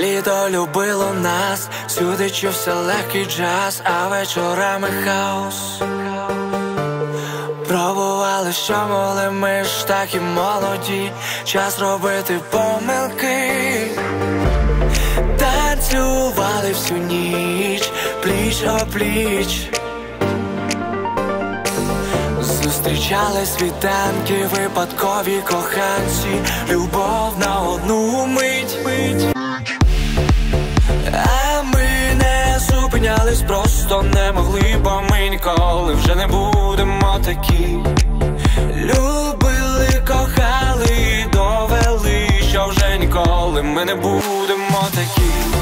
Літо любило нас, сюди чувся легкий джаз, а вечорами хаос. Пробували, що могли, ми ж такі молоді, час робити помилки, танцювали всю ніч, пліч о пліч. Зустрічали світанки, випадкові коханці, любов на одну мить. А ми не зупинялись, просто не могли, бо ми ніколи вже не будемо такі. Любили, кохали, довели, що вже ніколи ми не будемо такі. Такі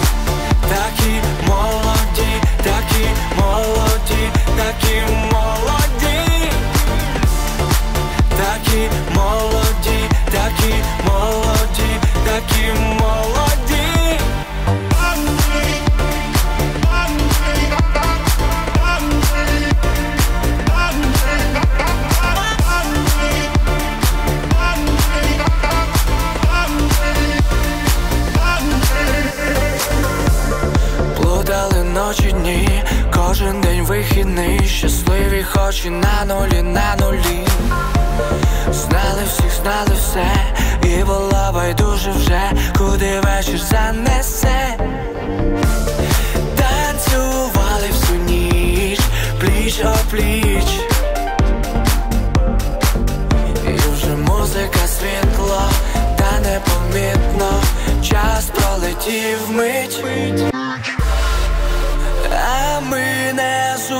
кожен день вихідний, щасливі хоч і на нулі, на нулі. Знали всіх, знали все, і було байдуже вже, куди вечір занесе. Танцювали всю ніч, пліч о пліч. І вже музика світло, та непомітно, час пролетів мить.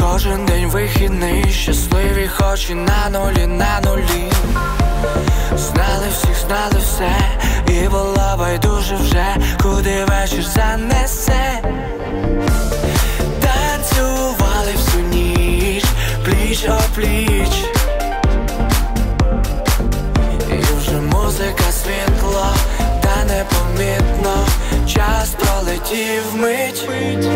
Кожен день вихідний, щасливі хоч і на нулі, на нулі. Знали всіх, знали все, і було байдуже вже, куди вечір занесе. Танцювали всю ніч, пліч о пліч. І вже музика світло, та непомітно, час пролетів мить.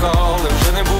call, et